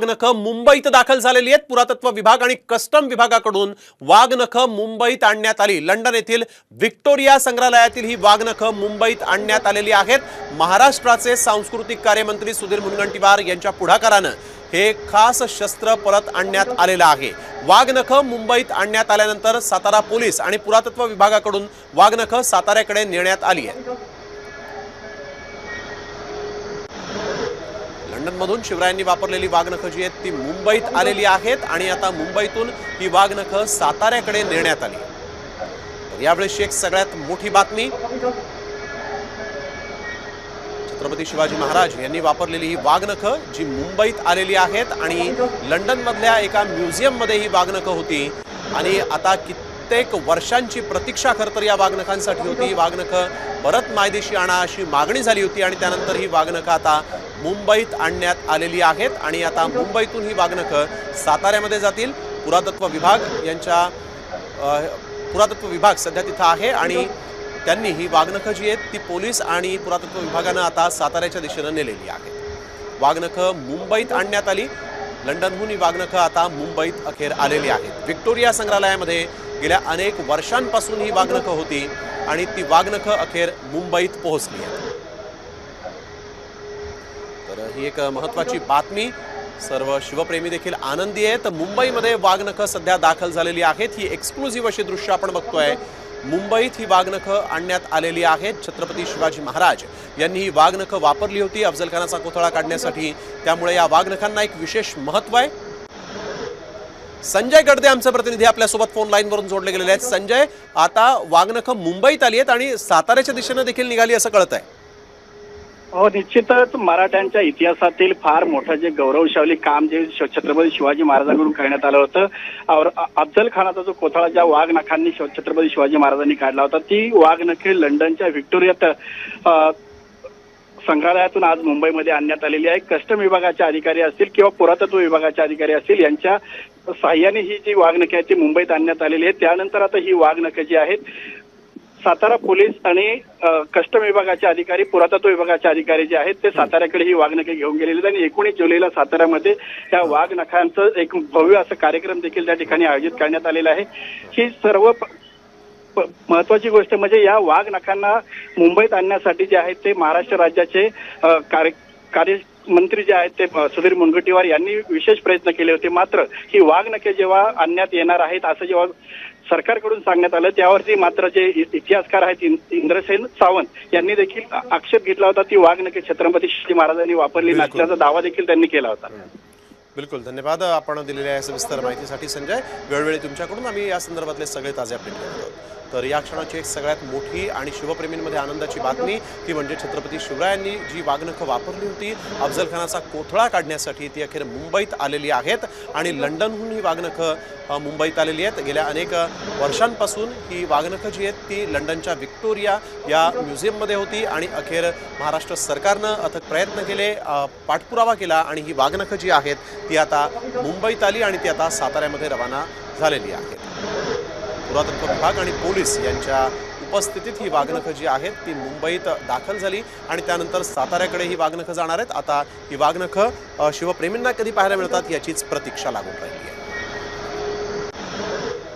वाघनखं मुंबईत दाखल झालेली आहेत. पुरातत्व विभाग आणि कस्टम विभागाकडून वाघनखं मुंबईत आणण्यात आली. लंडन येथील व्हिक्टोरिया संग्रहालयातील ही वाघनखं मुंबईत आणण्यात आलेली आहेत. महाराष्ट्राचे सांस्कृतिक कार्यमंत्री सुधीर मुनगंटीवार यांच्या पुढाकारानं हे खास शस्त्र परत आणण्यात आलेलं आहे. वाघनखं मुंबईत आणण्यात आल्यानंतर सातारा पोलीस आणि पुरातत्व विभागाकडून वाघनखं साताऱ्याकडे नेण्यात आली आहे. लंडनमधून शिवरायांनी वापरलेली वाघनखं जी आहेत ती मुंबईत आलेली आहेत आणि आता मुंबईतून ही वाघनखं साताऱ्याकडे नेण्यात आली. तर यावेळेसची एक सगळ्यात मोठी बातमी छत्रपती शिवाजी महाराज यांनी वापरलेली ही वाघनखं जी मुंबईत आलेली आहेत आणि लंडनमधल्या एका म्युझियममध्ये ही वाघनखं होती. आणि आता कित्येक वर्षांची प्रतीक्षा खरं तर या वाघनखांसाठी होती. ही वाघनखं परत मायदेशी आणा अशी मागणी झाली होती आणि त्यानंतर ही वाघनखं आता मुंबईत आणण्यात आलेली आहेत आणि आता मुंबईतून ही वाघनखं साताऱ्यामध्ये जातील. पुरातत्व विभाग यांच्या पुरातत्व विभाग सध्या तिथं आहे आणि त्यांनी ही वाघनखं जी आहेत ती पोलीस आणि पुरातत्व विभागानं आता साताऱ्याच्या दिशेनं नेलेली आहे. वाघनखं मुंबईत आणण्यात आली. लंडनहून ही वाघनखं आता मुंबईत अखेर आलेली आहेत. व्हिक्टोरिया संग्रहालयामध्ये गेल्या अनेक वर्षांपासून ही वाघनखं होती आणि ती वाघनखं अखेर मुंबईत पोहोचली आहेत. तर ही एक महत्वाची बातमी. सर्व शिवप्रेमी देखील आनंदी आहेत. मुंबईमध्ये वाघनखं सध्या दाखल झालेली आहेत. ही एक्सक्लुझिव्ह अशी दृश्य आपण बघतोय. मुंबईत ही वाघनखं आणण्यात आलेली आहेत. छत्रपती शिवाजी महाराज यांनी ही वाघनखं वापरली होती. अफजल खानाचा कोथळा काढण्यासाठी. त्यामुळे या वाघनखांना एक विशेष महत्त्व आहे. संजय गडदे आमचे प्रतिनिधी आपल्यासोबत फोन लाईनवरून जोडले गेलेले आहेत. संजय आता वाघनखं मुंबईत आली आहेत आणि साताऱ्याच्या दिशेनं देखील निघाली असं कळत आहे हो निश्चितच मराठ्यांच्या इतिहासातील फार मोठं जे गौरवशाली काम जे श- छत्रपती शिवाजी महाराजांकडून करण्यात आलं होतं और अफजल खानाचा जो कोथळा ज्या वाघनखांनी छत्रपती शिवाजी महाराजांनी काढला होता ती वाघनखे लंडनच्या व्हिक्टोरियात संग्रहालयातून आज मुंबईमध्ये आणण्यात आलेली आहे. कस्टम विभागाचे अधिकारी असतील किंवा पुरातत्व विभागाचे अधिकारी असतील यांच्या साह्याने ही जी वाघनखे आहे ती मुंबईत आणण्यात आलेली आहे त्यानंतर आता ही वाघनखे जी आहेत सातारा पोलीस आणि कस्टम विभागाचे अधिकारी पुरातत्व विभागाचे अधिकारी जे आहेत ते साताऱ्याकडे ही वाघनखे घेऊन गेलेले आहेत आणि एकोणीस जुलैला साताऱ्यामध्ये या वाघनखांचं एक भव्य असं कार्यक्रम देखील त्या ठिकाणी आयोजित करण्यात आलेला आहे. ही सर्व महत्वाची गोष्ट म्हणजे या वाघ नखांना मुंबईत आणण्यासाठी जे आहेत ते महाराष्ट्र राज्याचे अ, कार्य कार्यमंत्री जे आहेत ते सुधीर मुनगंटीवार यांनी विशेष प्रयत्न केले होते. मात्र ही वाघ नखे जेव्हा आणण्यात येणार आहेत असं जेव्हा सरकारकडून सांगण्यात आलं त्यावरती मात्र जे इतिहासकार आहेत इंद्रसेन सावंत यांनी देखील आक्षेप घेतला होता. ती वाघ नखे छत्रपती शिवाजी महाराजांनी वापरली. नसल्याचा दावा देखील त्यांनी केला होता. बिलकुल. धन्यवाद. आपण दिलेल्या या सविस्तर माहितीसाठी संजय. वेळोवेळी तुमच्याकडून आम्ही या संदर्भातले सगळे ताजे अपडेट आहोत. तर या क्षणाची एक सगळ्यात मोठी आणि शिवप्रेमींमध्ये आनंदाची बातमी ती म्हणजे छत्रपती शिवरायांनी जी वाघनखं वापरली होती अफजल खानाचा कोथळा काढण्यासाठी ती अखेर मुंबईत आलेली आहेत आणि लंडनहून ही वाघनखं मुंबईत आलेली आहेत. गेल्या अनेक वर्षांपासून ही वाघनखं जी आहेत ती लंडनच्या व्हिक्टोरिया या म्युझियममध्ये होती आणि अखेर महाराष्ट्र सरकारनं अथक प्रयत्न केले पाठपुरावा केला आणि ही वाघनखं जी आहेत ती आता मुंबईत आली आणि ती आता साताऱ्यामध्ये रवाना झालेली आहेत. पुरातत्व विभाग आणि पोलीस यांच्या उपस्थितीत ही वाघनखं जी आहेत ती मुंबईत दाखल झाली आणि त्यानंतर साताऱ्याकडे ही वाघनखं जाणार आहेत. आता ही वाघनखं शिवप्रेमींना कधी पाहायला मिळतात याचीच प्रतीक्षा लागून राहिली आहे.